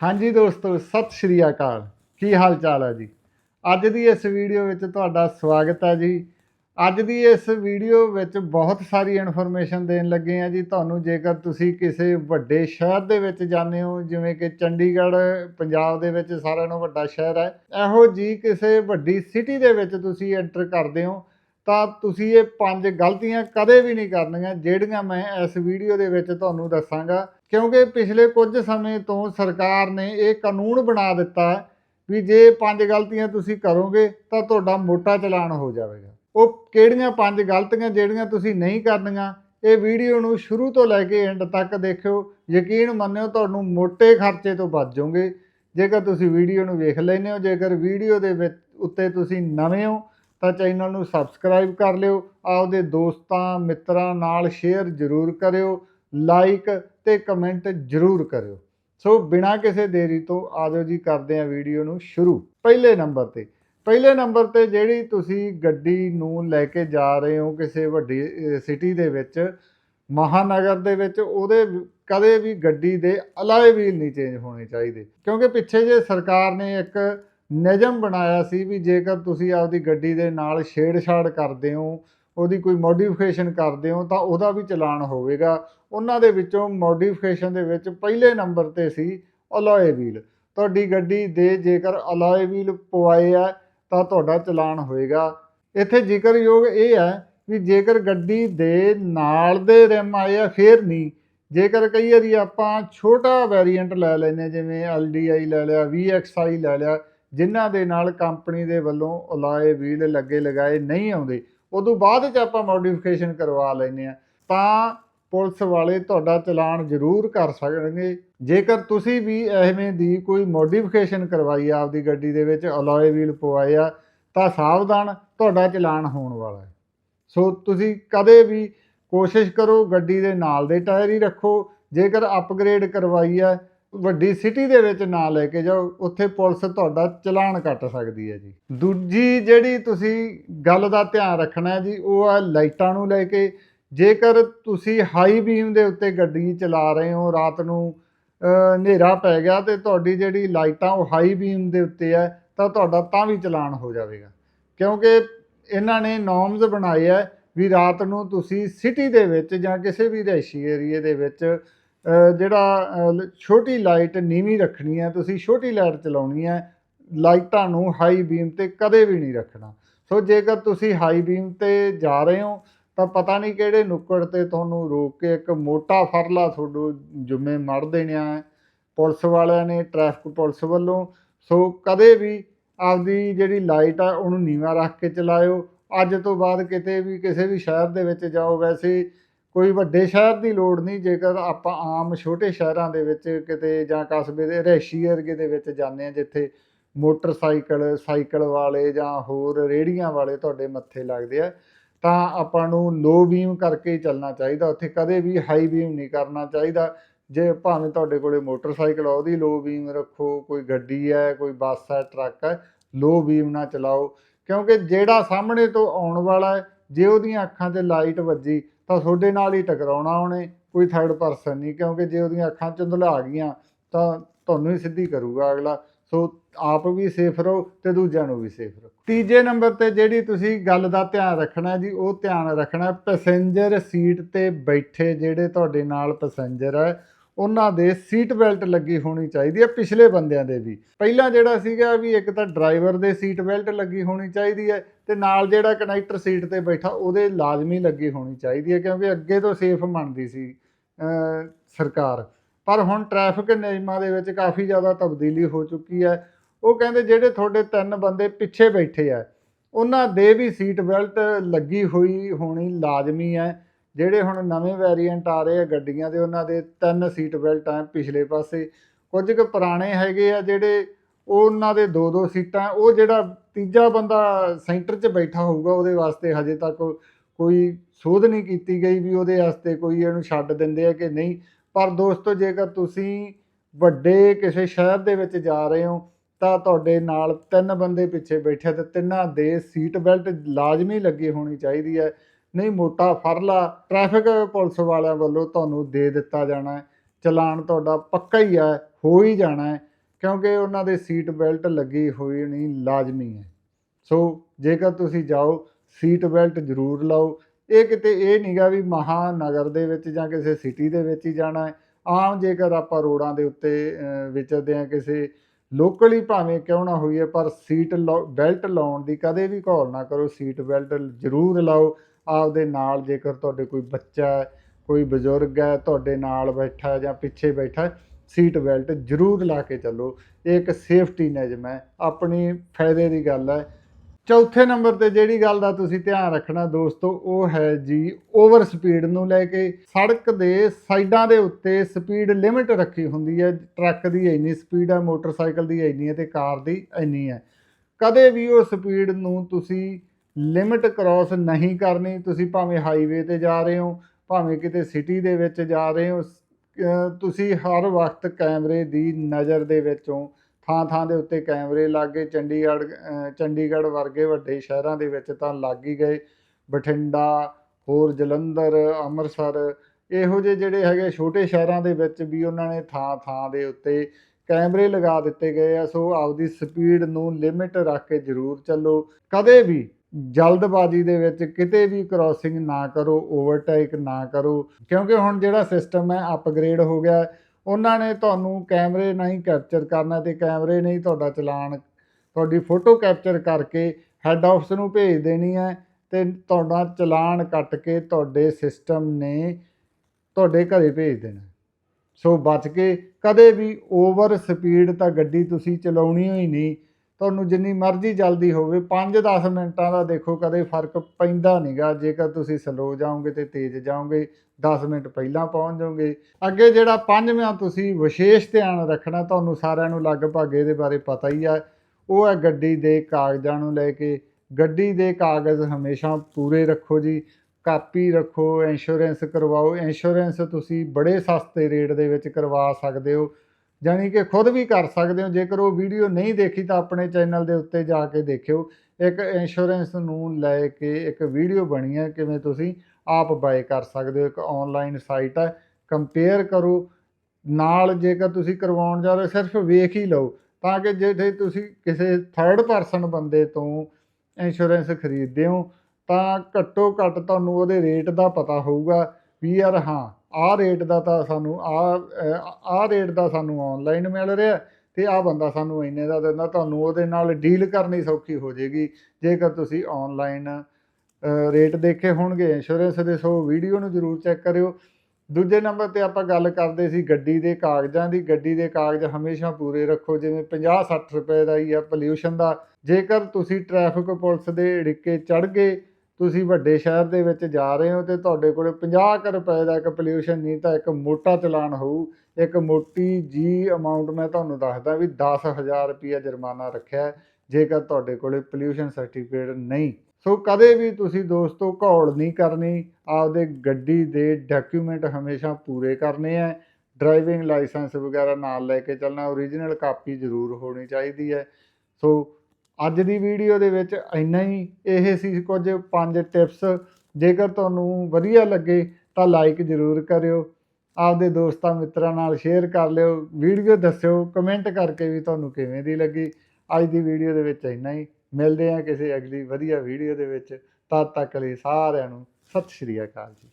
ਹਾਂਜੀ ਦੋਸਤੋ, ਸਤਿ ਸ਼੍ਰੀ ਅਕਾਲ। ਕੀ ਹਾਲ ਚਾਲ ਹੈ ਜੀ? ਅੱਜ ਦੀ ਇਸ ਵੀਡੀਓ ਵਿੱਚ ਤੁਹਾਡਾ ਸਵਾਗਤ ਹੈ ਜੀ। ਅੱਜ ਦੀ ਇਸ ਵੀਡੀਓ ਵਿੱਚ ਬਹੁਤ ਸਾਰੀ ਇਨਫੋਰਮੇਸ਼ਨ ਦੇਣ ਲੱਗੇ ਆ ਜੀ। ਤੁਹਾਨੂੰ ਜੇਕਰ ਤੁਸੀਂ ਕਿਸੇ ਵੱਡੇ ਸ਼ਹਿਰ ਦੇ ਵਿੱਚ ਜਾਂਦੇ ਹੋ, ਜਿਵੇਂ ਕਿ ਚੰਡੀਗੜ੍ਹ, ਪੰਜਾਬ ਦੇ ਵਿੱਚ ਸਾਰਿਆਂ ਨਾਲੋਂ ਵੱਡਾ ਸ਼ਹਿਰ ਹੈ, ਇਹੋ ਜੀ ਕਿਸੇ ਵੱਡੀ ਸਿਟੀ ਦੇ ਵਿੱਚ ਤੁਸੀਂ ਐਂਟਰ ਕਰਦੇ ਹੋ, ਤਾਂ ਤੁਸੀਂ ਇਹ ਪੰਜ ਗਲਤੀਆਂ ਕਦੇ ਵੀ ਨਹੀਂ ਕਰਨੀਆਂ, ਜਿਹੜੀਆਂ ਮੈਂ ਇਸ ਵੀਡੀਓ ਦੇ ਵਿੱਚ ਤੁਹਾਨੂੰ ਦੱਸਾਂਗਾ। ਕਿਉਂਕਿ ਪਿਛਲੇ ਕੁਝ ਸਮੇਂ ਤੋਂ ਸਰਕਾਰ ਨੇ ਇਹ ਕਾਨੂੰਨ ਬਣਾ ਦਿੱਤਾ ਹੈ ਵੀ ਜੇ ਪੰਜ ਗਲਤੀਆਂ ਤੁਸੀਂ ਕਰੋਗੇ ਤਾਂ ਤੁਹਾਡਾ ਮੋਟਾ ਚਲਾਨ ਹੋ ਜਾਵੇਗਾ। ਉਹ ਕਿਹੜੀਆਂ ਪੰਜ ਗਲਤੀਆਂ ਜਿਹੜੀਆਂ ਤੁਸੀਂ ਨਹੀਂ ਕਰਨੀਆਂ, ਇਹ ਵੀਡੀਓ ਨੂੰ ਸ਼ੁਰੂ ਤੋਂ ਲੈ ਕੇ ਐਂਡ ਤੱਕ ਦੇਖਿਓ। ਯਕੀਨ ਮੰਨਿਓ, ਤੁਹਾਨੂੰ ਮੋਟੇ ਖਰਚੇ ਤੋਂ ਬਚ ਜਾਓਗੇ। ਜੇਕਰ ਤੁਸੀਂ ਵੀਡੀਓ ਨੂੰ ਵੇਖ ਲੈਂਦੇ ਹੋ, ਜੇਕਰ ਵੀਡੀਓ ਦੇ ਵਿੱਚ ਉੱਤੇ ਤੁਸੀਂ ਨਵੇਂ ਹੋ, ਤਾਂ ਚੈਨਲ ਨੂੰ ਸਬਸਕ੍ਰਾਈਬ ਕਰ ਲਿਓ। ਆਪਦੇ ਦੋਸਤਾਂ, ਮਿੱਤਰਾਂ ਨਾਲ ਸ਼ੇਅਰ ਜ਼ਰੂਰ ਕਰਿਓ। ਲਾਈਕ ਤੇ ਕਮੈਂਟ ਜ਼ਰੂਰ ਕਰਿਓ। ਸੋ ਬਿਨਾਂ ਕਿਸੇ ਦੇਰੀ ਤੋਂ ਆਜੋ ਜੀ, ਕਰਦੇ ਹਾਂ ਵੀਡੀਓ ਨੂੰ ਸ਼ੁਰੂ। ਪਹਿਲੇ ਨੰਬਰ ਤੇ। ਪਹਿਲੇ ਨੰਬਰ ਤੇ ਜਿਹੜੀ ਤੁਸੀਂ ਗੱਡੀ ਨੂੰ ਲੈ ਕੇ ਜਾ ਰਹੇ ਹੋ ਕਿਸੇ ਵੱਡੀ ਸਿਟੀ ਦੇ ਵਿੱਚ, ਮਹਾਨਗਰ ਦੇ ਵਿੱਚ, ਉਹਦੇ ਕਦੇ ਵੀ ਗੱਡੀ ਦੇ ਅਲਾਏ ਵੀਲ ਨਹੀਂ ਚੇਂਜ ਹੋਣੇ ਚਾਹੀਦੇ। ਕਿਉਂਕਿ ਪਿੱਛੇ ਜੇ ਸਰਕਾਰ ਨੇ ਇੱਕ ਨਿਯਮ ਬਣਾਇਆ ਸੀ ਵੀ ਜੇਕਰ ਤੁਸੀਂ ਆਪਦੀ ਗੱਡੀ ਦੇ ਨਾਲ ਛੇੜਛਾੜ ਕਰਦੇ ਹੋ ਉਹਦੀ ਕੋਈ ਮੋਡੀਫਿਕੇਸ਼ਨ ਕਰਦੇ ਹੋ ਤਾਂ ਉਹਦਾ ਵੀ ਚਲਾਨ ਹੋਵੇਗਾ। ਉਹਨਾਂ ਦੇ ਵਿੱਚੋਂ ਮੋਡੀਫਿਕੇਸ਼ਨ ਦੇ ਵਿੱਚ ਪਹਿਲੇ ਨੰਬਰ ਤੇ ਸੀ ਅਲੋਏ ਵੀਲ ਤੁਹਾਡੀ ਗੱਡੀ ਦੇ ਜੇਕਰ ਅਲੋਏ ਵੀਲ ਪਵਾਏ ਆ ਤਾਂ ਤੁਹਾਡਾ ਚਲਾਨ ਹੋਏਗਾ ਇੱਥੇ ਜ਼ਿਕਰਯੋਗ ਇਹ ਹੈ ਵੀ ਜੇਕਰ ਗੱਡੀ ਦੇ ਨਾਲ ਦੇ ਰਿਮ ਆਏ ਆ ਫੇਰ ਨਹੀਂ। ਜੇਕਰ ਕਈ ਵਾਰੀ ਆਪਾਂ ਛੋਟਾ ਵੈਰੀਐਂਟ ਲੈ ਲੈਨੇ ਹਾਂ, ਜਿਵੇਂ LDI ਲੈ ਲਿਆ VXI ਲੈ ਲਿਆ ਜਿਨ੍ਹਾਂ ਦੇ ਨਾਲ ਕੰਪਨੀ ਦੇ ਵੱਲੋਂ ਅਲਾਏ ਵੀਲ ਲੱਗੇ ਲਗਾਏ ਨਹੀਂ ਆਉਂਦੇ। ਉਦੋਂ ਬਾਅਦ ਚ ਆਪਾਂ ਮੋਡੀਫਿਕੇਸ਼ਨ ਕਰਵਾ ਲੈਨੇ ਆ ਤਾਂ ਪੁਲਿਸ ਵਾਲੇ ਤੁਹਾਡਾ ਚਲਾਨ ਜ਼ਰੂਰ ਕਰ ਸਕਣਗੇ। ਜੇਕਰ ਤੁਸੀਂ ਵੀ ਐਵੇਂ ਦੀ ਕੋਈ ਮੋਡੀਫਿਕੇਸ਼ਨ ਕਰਵਾਈ ਆਪਦੀ ਗੱਡੀ ਦੇ ਵਿੱਚ ਅਲੋਏ ਵੀਲ ਪਵਾਏ ਆ, ਤਾਂ ਸਾਵਧਾਨ ਤੁਹਾਡਾ ਚਲਾਨ ਹੋਣ ਵਾਲਾ ਹੈ। ਸੋ ਤੁਸੀਂ ਕਦੇ ਵੀ ਕੋਸ਼ਿਸ਼ ਕਰੋ ਗੱਡੀ ਦੇ ਨਾਲ ਦੇ ਟਾਇਰ ਹੀ ਰੱਖੋ। ਜੇਕਰ ਅਪਗ੍ਰੇਡ ਕਰਵਾਈ ਹੈ ਵੱਡੀ ਸਿਟੀ ਦੇ ਵਿੱਚ ਨਾ ਲੈ ਕੇ ਜਾਓ, ਉੱਥੇ ਪੁਲਿਸ ਤੁਹਾਡਾ ਚਲਾਨ ਕੱਟ ਸਕਦੀ ਹੈ ਜੀ। ਦੂਜੀ ਜਿਹੜੀ ਤੁਸੀਂ ਗੱਲ ਦਾ ਧਿਆਨ ਰੱਖਣਾ ਹੈ ਜੀ, ਉਹ ਹੈ ਲਾਈਟਾਂ ਨੂੰ ਲੈ ਕੇ। ਜੇਕਰ ਤੁਸੀਂ ਹਾਈ ਬੀਮ ਦੇ ਉੱਤੇ ਗੱਡੀ ਚਲਾ ਰਹੇ ਹੋ, ਰਾਤ ਨੂੰ ਹਨੇਰਾ ਪੈ ਗਿਆ ਤੇ ਤੁਹਾਡੀ ਜਿਹੜੀ ਲਾਈਟਾਂ ਉਹ ਹਾਈ ਬੀਮ ਦੇ ਉੱਤੇ ਹੈ, ਤਾਂ ਤੁਹਾਡਾ ਤਾਂ ਵੀ ਚਲਾਨ ਹੋ ਜਾਵੇਗਾ। ਕਿਉਂਕਿ ਇਹਨਾਂ ਨੇ ਨੋਰਮਸ ਬਣਾਏ ਆ ਵੀ ਰਾਤ ਨੂੰ ਤੁਸੀਂ ਸਿਟੀ ਦੇ ਵਿੱਚ ਜਾਂ ਕਿਸੇ ਵੀ ਰਿਹਾਇਸ਼ੀ ਏਰੀਏ ਦੇ ਵਿੱਚ ਜਿਹੜਾ ਛੋਟੀ ਲਾਈਟ ਨੀਵੀਂ ਰੱਖਣੀ ਹੈ, ਤੁਸੀਂ ਛੋਟੀ ਲਾਈਟ ਚਲਾਉਣੀ ਹੈ, ਲਾਈਟਾਂ ਨੂੰ ਹਾਈ ਬੀਮ ਤੇ ਕਦੇ ਵੀ ਨਹੀਂ ਰੱਖਣਾ। ਸੋ ਜੇਕਰ ਤੁਸੀਂ ਹਾਈ ਬੀਮ ਤੇ ਜਾ ਰਹੇ ਹੋ, ਤਾਂ ਪਤਾ ਨਹੀਂ ਕਿਹੜੇ ਨੁੱਕੜ ਤੇ ਤੁਹਾਨੂੰ ਰੋਕ ਕੇ ਇੱਕ ਮੋਟਾ ਫਰਲਾ ਤੁਹਾਨੂੰ ਜੁਮੇ ਮੜ ਦੇਣਾ ਹੈ। ਪੁਲਿਸ ਵਾਲਿਆਂ ਨੇ, ਟ੍ਰੈਫਿਕ ਪੁਲਿਸ ਵੱਲੋਂ, ਸੋ ਕਦੇ ਵੀ ਆਪਦੀ ਜਿਹੜੀ ਲਾਈਟ ਆ, ਉਹਨੂੰ ਨੀਵਾਂ ਰੱਖ ਕੇ ਚਲਾਇਓ। ਅੱਜ ਤੋਂ ਬਾਅਦ ਕਿਤੇ ਵੀ, ਕਿਸੇ ਵੀ ਸ਼ਹਿਰ ਦੇ ਵਿੱਚ ਜਾਓ, ਵੈਸੇ ਕੋਈ ਵੱਡੇ ਸ਼ਹਿਰ ਦੀ ਲੋੜ ਨਹੀਂ, ਜੇਕਰ ਆਪਾਂ ਆਮ ਛੋਟੇ ਸ਼ਹਿਰਾਂ ਦੇ ਵਿੱਚ ਕਿਤੇ ਜਾਂ ਕਸਬੇ ਦੇ ਰਿਹਾਇਸ਼ੀ ਏਰੀਏ ਦੇ ਵਿੱਚ ਜਾਂਦੇ ਆ ਜਿੱਥੇ ਮੋਟਰਸਾਈਕਲ, ਸਾਈਕਲ ਵਾਲੇ ਜਾਂ ਹੋਰ ਰੇੜੀਆਂ ਵਾਲੇ ਤੁਹਾਡੇ ਮੱਥੇ ਲੱਗਦੇ ਆ, ਤਾਂ ਆਪਾਂ ਨੂੰ ਲੋ ਬੀਮ ਕਰਕੇ ਚੱਲਣਾ ਚਾਹੀਦਾ। ਉੱਥੇ ਕਦੇ ਵੀ ਹਾਈ ਬੀਮ ਨਹੀਂ ਕਰਨਾ ਚਾਹੀਦਾ। ਜੇ ਭਾਵੇਂ ਤੁਹਾਡੇ ਕੋਲੇ ਮੋਟਰਸਾਈਕਲ ਆ, ਉਹਦੀ ਲੋ ਬੀਮ ਰੱਖੋ, ਕੋਈ ਗੱਡੀ ਹੈ, ਕੋਈ ਬੱਸ ਹੈ, ਟਰੱਕ ਹੈ ਲੋ ਬੀਮ ਨਾ ਚਲਾਓ। ਕਿਉਂਕਿ ਜਿਹੜਾ ਸਾਹਮਣੇ ਤੋਂ ਆਉਣ ਵਾਲਾ ਹੈ ਜੇ ਉਹਦੀਆਂ ਅੱਖਾਂ 'ਤੇ ਲਾਈਟ ਵੱਜੀ ਤਾਂ ਤੁਹਾਡੇ ਨਾਲ ਹੀ ਟਕਰਾਉਣਾ ਉਹਨੇ, ਕੋਈ ਥਰਡ ਪਰਸਨ ਨਹੀਂ, ਕਿਉਂਕਿ ਜੇ ਉਹਦੀਆਂ ਅੱਖਾਂ 'ਚ ਗਈਆਂ ਤਾਂ ਤੁਹਾਨੂੰ ਹੀ ਸਿੱਧੀ ਕਰੂਗਾ ਅਗਲਾ। ਸੋ ਆਪ ਵੀ ਸੇਫ ਰਹੋ ਤੇ ਦੂਜਿਆਂ ਨੂੰ ਵੀ ਸੇਫ ਰੱਖੋ। ਤੀਜੇ ਨੰਬਰ ਤੇ ਜਿਹੜੀ ਤੁਸੀਂ ਗੱਲ ਦਾ ਧਿਆਨ ਰੱਖਣਾ ਜੀ, ਉਹ ਧਿਆਨ ਰੱਖਣਾ ਪੈਸੇਂਜਰ ਸੀਟ ਤੇ ਬੈਠੇ ਜਿਹੜੇ ਤੁਹਾਡੇ ਨਾਲ ਪੈਸੇਂਜਰ ਹੈ ਉਹਨਾਂ ਦੇ ਸੀਟ ਬੈਲਟ ਲੱਗੀ ਹੋਣੀ ਚਾਹੀਦੀ ਹੈ, ਪਿਛਲੇ ਬੰਦਿਆਂ ਦੇ ਵੀ। ਪਹਿਲਾਂ ਜਿਹੜਾ ਸੀਗਾ ਵੀ ਇੱਕ ਤਾਂ ਡਰਾਈਵਰ ਦੇ ਸੀਟ ਬੈਲਟ ਲੱਗੀ ਹੋਣੀ ਚਾਹੀਦੀ ਹੈ ਤੇ ਨਾਲ ਜਿਹੜਾ ਕਨੈਕਟਰ ਸੀਟ ਤੇ ਬੈਠਾ, ਉਹਦੇ ਲਾਜ਼ਮੀ ਲੱਗੀ ਹੋਣੀ ਚਾਹੀਦੀ ਹੈ, ਕਿਉਂਕਿ ਅੱਗੇ ਤੋਂ ਸੇਫ ਮੰਨਦੀ ਸੀ ਸਰਕਾਰ। ਪਰ ਹੁਣ ਟ੍ਰੈਫਿਕ ਨਿਯਮਾਂ ਦੇ ਵਿੱਚ ਕਾਫੀ ਜ਼ਿਆਦਾ ਤਬਦੀਲੀ ਹੋ ਚੁੱਕੀ ਹੈ। ਉਹ ਕਹਿੰਦੇ ਜਿਹੜੇ ਤੁਹਾਡੇ ਤਿੰਨ ਬੰਦੇ ਪਿੱਛੇ ਬੈਠੇ ਆ, ਉਹਨਾਂ ਦੇ ਵੀ ਸੀਟ ਬੈਲਟ ਲੱਗੀ ਹੋਈ ਹੋਣੀ ਲਾਜ਼ਮੀ ਹੈ। ਜਿਹੜੇ ਹੁਣ ਨਵੇਂ ਵੈਰੀਐਂਟ ਆ ਰਹੇ ਆ ਗੱਡੀਆਂ ਦੇ, ਉਹਨਾਂ ਦੇ ਤਿੰਨ ਸੀਟ ਬੈਲਟ ਆ ਪਿਛਲੇ ਪਾਸੇ। ਕੁਝ ਕੁ ਪੁਰਾਣੇ ਹੈਗੇ ਆ ਜਿਹੜੇ ਉਹ ਉਹਨਾਂ ਦੇ ਦੋ ਦੋ ਸੀਟਾਂ, ਉਹ ਜਿਹੜਾ ਤੀਜਾ ਬੰਦਾ ਸੈਂਟਰ 'ਚ ਬੈਠਾ ਹੋਊਗਾ, ਉਹਦੇ ਵਾਸਤੇ ਹਜੇ ਤੱਕ ਕੋਈ ਸੋਧ ਨਹੀਂ ਕੀਤੀ ਗਈ ਵੀ ਉਹਦੇ ਵਾਸਤੇ ਕੋਈ ਇਹਨੂੰ ਛੱਡ ਦਿੰਦੇ ਆ ਕਿ ਨਹੀਂ। ਪਰ ਦੋਸਤੋ, ਜੇਕਰ ਤੁਸੀਂ ਵੱਡੇ ਕਿਸੇ ਸ਼ਹਿਰ ਦੇ ਵਿੱਚ ਜਾ ਰਹੇ ਹੋ, ਤਾਂ ਤੁਹਾਡੇ ਨਾਲ ਤਿੰਨ ਬੰਦੇ ਪਿੱਛੇ ਬੈਠੇ ਤੇ ਤਿੰਨਾਂ ਦੇ ਸੀਟ ਬੈਲਟ ਲਾਜ਼ਮੀ ਲੱਗੀ ਹੋਣੀ ਚਾਹੀਦੀ ਹੈ। ਨਹੀਂ, ਮੋਟਾ ਫਰਲਾ। ਟ੍ਰੈਫਿਕ ਪੁਲਿਸ ਵਾਲਿਆਂ ਵੱਲੋਂ ਤੁਹਾਨੂੰ ਦੇ ਦਿੱਤਾ ਜਾਣਾ ਹੈ। ਚਲਾਨ ਤੁਹਾਡਾ ਪੱਕਾ ਹੀ ਹੈ, ਹੋ ਹੀ ਜਾਣਾ ਹੈ, ਕਿਉਂਕਿ ਉਹਨਾਂ ਦੇ ਸੀਟ ਬੈਲਟ ਲੱਗੀ ਹੋਈ ਨਹੀਂ ਲਾਜ਼ਮੀ ਹੈ। ਸੋ ਜੇਕਰ ਤੁਸੀਂ ਜਾਓ ਸੀਟ ਬੈਲਟ ਜ਼ਰੂਰ ਲਾਓ। ਇਹ ਕਿਤੇ ਇਹ ਨਹੀਂਗਾ ਵੀ ਮਹਾਨਗਰ ਦੇ ਵਿੱਚ ਜਾਂ ਕਿਸੇ ਸਿਟੀ ਦੇ ਵਿੱਚ ਹੀ ਜਾਣਾ ਹੈ। ਆਮ ਜੇਕਰ ਆਪਾਂ ਰੋਡਾਂ ਦੇ ਉੱਤੇ ਵਿਚਰਦੇ ਹਾਂ, ਕਿਸੇ ਲੋਕਲ ਹੀ ਭਾਵੇਂ ਕਿਉਂ ਨਾ ਹੋਈਏ, ਪਰ ਸੀਟ ਬੈਲਟ ਲਾਉਣ ਦੀ ਕਦੇ ਵੀ ਘੋਲ ਨਾ ਕਰੋ। ਸੀਟ ਬੈਲਟ ਜ਼ਰੂਰ ਲਾਓ। ਆਪਦੇ ਨਾਲ ਜੇਕਰ ਤੁਹਾਡੇ ਕੋਈ ਬੱਚਾ ਹੈ, ਕੋਈ ਬਜ਼ੁਰਗ ਹੈ, ਤੁਹਾਡੇ ਨਾਲ ਬੈਠਾ ਜਾਂ ਪਿੱਛੇ ਬੈਠਾ ਸੀਟ ਬੈਲਟ ਜ਼ਰੂਰ ਲਾ ਕੇ ਚੱਲੋ। ਇਹ ਇੱਕ ਸੇਫਟੀ ਨਿਯਮ ਹੈ। ਆਪਣੀ ਫਾਇਦੇ ਦੀ ਗੱਲ ਹੈ। ਚੌਥੇ ਨੰਬਰ ਤੇ ਜਿਹੜੀ ਗੱਲ ਦਾ ਤੁਸੀਂ ਧਿਆਨ ਰੱਖਣਾ ਦੋਸਤੋ, ਉਹ ਹੈ ਜੀ ਓਵਰ ਸਪੀਡ ਨੂੰ ਲੈ ਕੇ। ਸੜਕ ਦੇ ਸਾਈਡਾਂ ਦੇ ਉੱਤੇ ਸਪੀਡ ਲਿਮਿਟ ਰੱਖੀ ਹੁੰਦੀ ਹੈ। ਟਰੱਕ ਦੀ ਇੰਨੀ ਸਪੀਡ ਹੈ, ਮੋਟਰਸਾਈਕਲ ਦੀ ਇੰਨੀ ਹੈ ਤੇ ਕਾਰ ਦੀ ਇੰਨੀ ਹੈ। ਕਦੇ ਵੀ ਉਹ ਸਪੀਡ ਨੂੰ ਤੁਸੀਂ ਲਿਮਿਟ ਕ੍ਰਾਸ ਨਹੀਂ ਕਰਨੀ, ਤੁਸੀਂ ਭਾਵੇਂ ਹਾਈਵੇ ਤੇ ਜਾ ਰਹੇ ਹੋ, ਭਾਵੇਂ ਕਿਤੇ ਸਿਟੀ ਦੇ ਵਿੱਚ ਜਾ ਰਹੇ ਹੋ ਤੁਸੀਂ ਹਰ ਵਕਤ ਕੈਮਰੇ ਦੀ ਨਜ਼ਰ ਦੇ ਵਿੱਚੋਂ ਥਾਂ ਥਾਂ ਦੇ ਉੱਤੇ ਕੈਮਰੇ ਲੱਗੇ ਚੰਡੀਗੜ੍ਹ ਚੰਡੀਗੜ੍ਹ ਵਰਗੇ ਵੱਡੇ ਸ਼ਹਿਰਾਂ ਦੇ ਵਿੱਚ ਤਾਂ ਲੱਗ ਹੀ ਗਏ, ਬਠਿੰਡਾ, ਹੋਰ ਜਲੰਧਰ, ਅੰਮ੍ਰਿਤਸਰ, ਇਹੋ ਜਿਹੇ ਜਿਹੜੇ ਹੈਗੇ ਛੋਟੇ ਸ਼ਹਿਰਾਂ ਦੇ ਵਿੱਚ ਵੀ ਉਹਨਾਂ ਨੇ ਥਾਂ ਥਾਂ ਦੇ ਉੱਤੇ ਕੈਮਰੇ ਲਗਾ ਦਿੱਤੇ ਗਏ ਆ, ਸੋ ਆਪਦੀ ਸਪੀਡ ਨੂੰ ਲਿਮਿਟ ਰੱਖ ਕੇ ਜ਼ਰੂਰ ਚੱਲੋ, ਕਦੇ ਵੀ ਜਲਦਬਾਜ਼ੀ ਦੇ ਵਿੱਚ ਕਿਤੇ ਵੀ ਕ੍ਰਾਸਿੰਗ ਨਾ ਕਰੋ ਓਵਰਟੇਕ ਨਾ ਕਰੋ, ਕਿਉਂਕਿ ਹੁਣ ਜਿਹੜਾ ਸਿਸਟਮ ਹੈ ਅਪਗ੍ਰੇਡ ਹੋ ਗਿਆ। ਉਹਨਾਂ ਨੇ ਤੁਹਾਨੂੰ ਕੈਮਰੇ ਨਹੀਂ ਕੈਪਚਰ ਕਰਨਾ ਤੇ ਕੈਮਰੇ ਨਹੀਂ ਤੁਹਾਡਾ ਚਲਾਨ ਤੁਹਾਡੀ ਫੋਟੋ ਕੈਪਚਰ ਕਰਕੇ ਹੈੱਡ ਆਫਿਸ ਨੂੰ ਭੇਜ ਦੇਣੀ ਹੈ ਤੇ ਤੁਹਾਡਾ ਚਲਾਨ ਕੱਟ ਕੇ ਤੁਹਾਡੇ ਸਿਸਟਮ ਨੇ ਤੁਹਾਡੇ ਘਰੇ ਭੇਜ ਦੇਣਾ। ਸੋ ਬਚ ਕੇ ਕਦੇ ਵੀ ਓਵਰ ਸਪੀਡ ਤਾਂ ਗੱਡੀ ਤੁਸੀਂ ਚਲਾਉਣੀ ਹੀ ਨਹੀਂ ਤੁਹਾਨੂੰ ਜਿੰਨੀ ਮਰਜ਼ੀ ਜਲਦੀ ਹੋਵੇ 5-10 ਮਿੰਟਾਂ ਦਾ ਦੇਖੋ ਕਦੇ ਫ਼ਰਕ ਪੈਂਦਾ ਨਹੀਂਗਾ ਜੇਕਰ ਤੁਸੀਂ ਸਲੋ ਜਾਓਗੇ ਤੇ ਤੇਜ਼ ਜਾਓਗੇ 10 ਮਿੰਟ ਪਹਿਲਾਂ ਪਹੁੰਚ ਜਾਓਗੇ। ਅੱਗੇ ਜਿਹੜਾ ਪੰਜਵਾਂ ਤੁਸੀਂ ਵਿਸ਼ੇਸ਼ ਧਿਆਨ ਰੱਖਣਾ, ਤੁਹਾਨੂੰ ਸਾਰਿਆਂ ਨੂੰ ਲਗਭਗ ਇਹਦੇ ਬਾਰੇ ਪਤਾ ਹੀ ਆ, ਉਹ ਹੈ ਗੱਡੀ ਦੇ ਕਾਗਜ਼ਾਂ ਨੂੰ ਲੈ ਕੇ। ਗੱਡੀ ਦੇ ਕਾਗਜ਼ ਹਮੇਸ਼ਾ ਪੂਰੇ ਰੱਖੋ ਜੀ, ਕਾਪੀ ਰੱਖੋ ਇੰਸ਼ੋਰੈਂਸ ਕਰਵਾਓ। ਇੰਸ਼ੋਰੈਂਸ ਤੁਸੀਂ ਬੜੇ ਸਸਤੇ ਰੇਟ ਦੇ ਵਿੱਚ ਕਰਵਾ ਸਕਦੇ ਹੋ। ਜਾਣੀ ਕਿ ਖੁਦ ਵੀ ਕਰ ਸਕਦੇ ਹੋ। ਜੇਕਰ ਉਹ ਵੀਡੀਓ ਨਹੀਂ ਦੇਖੀ ਤਾਂ ਆਪਣੇ ਚੈਨਲ ਦੇ ਉੱਤੇ ਜਾ ਕੇ ਦੇਖਿਓ। ਇੱਕ ਇੰਸ਼ੋਰੈਂਸ ਨੂੰ ਲੈ ਕੇ ਇੱਕ ਵੀਡੀਓ ਬਣੀ ਹੈ, ਕਿਵੇਂ ਤੁਸੀਂ ਆਪ ਬਾਏ ਕਰ ਸਕਦੇ ਹੋ। ਇੱਕ ਆਨਲਾਈਨ ਸਾਈਟ ਹੈ। ਕੰਪੇਅਰ ਕਰੋ। ਨਾਲ ਜੇਕਰ ਤੁਸੀਂ ਕਰਵਾਉਣ ਜਾ ਰਹੇ ਸਿਰਫ ਵੇਖ ਹੀ ਲਓ। ਤਾਂ ਕਿ ਜੇ ਤੁਸੀਂ ਕਿਸੇ ਥਰਡ ਪਰਸਨ ਬੰਦੇ ਤੋਂ ਇੰਸ਼ੋਰੈਂਸ ਖਰੀਦਦੇ ਹੋ, ਤਾਂ ਘੱਟੋ ਘੱਟ ਤੁਹਾਨੂੰ ਉਹਦੇ ਰੇਟ ਦਾ ਪਤਾ ਹੋਊਗਾ। ਵੀ ਯਾਰ ਹਾਂ, ਆਹ ਰੇਟ ਦਾ ਤਾਂ ਸਾਨੂੰ, ਆਹ ਆਹ ਰੇਟ ਦਾ ਸਾਨੂੰ ਆਨਲਾਈਨ ਮਿਲ ਰਿਹਾ ਤੇ ਆਹ ਬੰਦਾ ਸਾਨੂੰ ਇੰਨੇ ਦਾ ਦਿੰਦਾ, ਤੁਹਾਨੂੰ ਉਹਦੇ ਨਾਲ ਡੀਲ ਕਰਨੀ ਸੌਖੀ ਹੋ ਜਾਏਗੀ। ਜੇਕਰ ਤੁਸੀਂ ਆਨਲਾਈਨ ਰੇਟ ਦੇਖੇ ਹੋਣਗੇ ਇੰਸ਼ੋਰੈਂਸ ਦੇ ਸੋ ਵੀਡੀਓ ਨੂੰ ਜ਼ਰੂਰ ਚੈੱਕ ਕਰਿਓ। ਦੂਜੇ ਨੰਬਰ ਤੇ ਆਪਾਂ ਗੱਲ ਕਰਦੇ ਸੀ ਗੱਡੀ ਦੇ ਕਾਗਜ਼ਾਂ ਦੀ। ਗੱਡੀ ਦੇ ਕਾਗਜ਼ ਹਮੇਸ਼ਾ ਪੂਰੇ ਰੱਖੋ, ਜਿਵੇਂ 50-60 ਰੁਪਏ ਦਾ ਹੀ ਆ ਪੋਲਿਊਸ਼ਨ ਦਾ। ਜੇਕਰ ਤੁਸੀਂ ਟ੍ਰੈਫਿਕ ਪੁਲਿਸ ਦੇ ਢਿੱਕੇ ਚੜ ਗਏ ਤੁਸੀਂ ਵੱਡੇ ਸ਼ਹਿਰ ਦੇ ਵਿੱਚ ਜਾ ਰਹੇ ਹੋ ਤੇ ਤੁਹਾਡੇ ਕੋਲ 50 ਕੁ ਰੁਪਏ ਦਾ ਇੱਕ ਪੋਲਿਊਸ਼ਨ ਨਹੀਂ ਤਾਂ ਇੱਕ ਮੋਟਾ ਚਲਾਨ ਹੋਊ। ਇੱਕ ਮੋਟੀ ਜੀ ਅਮਾਉਂਟ ਮੈਂ ਤੁਹਾਨੂੰ ਦੱਸਦਾ ਵੀ 10000 ਰੁਪਇਆ ਜੁਰਮਾਨਾ ਰੱਖਿਆ ਜੇਕਰ ਤੁਹਾਡੇ ਕੋਲੇ ਪੋਲਿਊਸ਼ਨ ਸਰਟੀਫਿਕੇਟ ਨਹੀਂ। ਸੋ ਕਦੇ ਵੀ ਤੁਸੀਂ ਦੋਸਤੋ ਘੋਲ ਨਹੀਂ ਕਰਨੀ, ਆਪਦੇ ਗੱਡੀ ਦੇ ਡਾਕੂਮੈਂਟ ਹਮੇਸ਼ਾ ਪੂਰੇ ਕਰਨੇ ਆ ਡਰਾਈਵਿੰਗ ਲਾਇਸੈਂਸ ਵਗੈਰਾ ਨਾਲ ਲੈ ਕੇ ਚੱਲਣਾ ਓਰੀਜਨਲ ਕਾਪੀ ਜ਼ਰੂਰ ਹੋਣੀ ਚਾਹੀਦੀ ਹੈ। ਸੋ ਅੱਜ ਦੀ ਵੀਡੀਓ ਦੇ ਵਿੱਚ ਇੰਨਾ ਹੀ। ਇਹ ਸੀ ਕੁਝ ਪੰਜ ਟਿਪਸ ਜੇਕਰ ਤੁਹਾਨੂੰ ਵਧੀਆ ਲੱਗੇ ਤਾਂ ਲਾਈਕ ਜ਼ਰੂਰ ਕਰਿਓ। ਆਪਦੇ ਦੋਸਤਾਂ ਮਿੱਤਰਾਂ ਨਾਲ ਸ਼ੇਅਰ ਕਰ ਲਿਓ। ਵੀਡੀਓ ਦੱਸਿਓ ਕਮੈਂਟ ਕਰਕੇ ਵੀ ਤੁਹਾਨੂੰ ਕਿਵੇਂ ਦੀ ਲੱਗੀ। ਅੱਜ ਦੀ ਵੀਡੀਓ ਦੇ ਵਿੱਚ ਇੰਨਾ ਹੀ। ਮਿਲਦੇ ਹਾਂ ਕਿਸੇ ਅਗਲੀ ਵਧੀਆ ਵੀਡੀਓ ਦੇ ਵਿੱਚ। ਤਦ ਤੱਕ ਲਈ ਸਾਰਿਆਂ ਨੂੰ ਸਤਿ ਸ਼੍ਰੀ ਅਕਾਲ ਜੀ।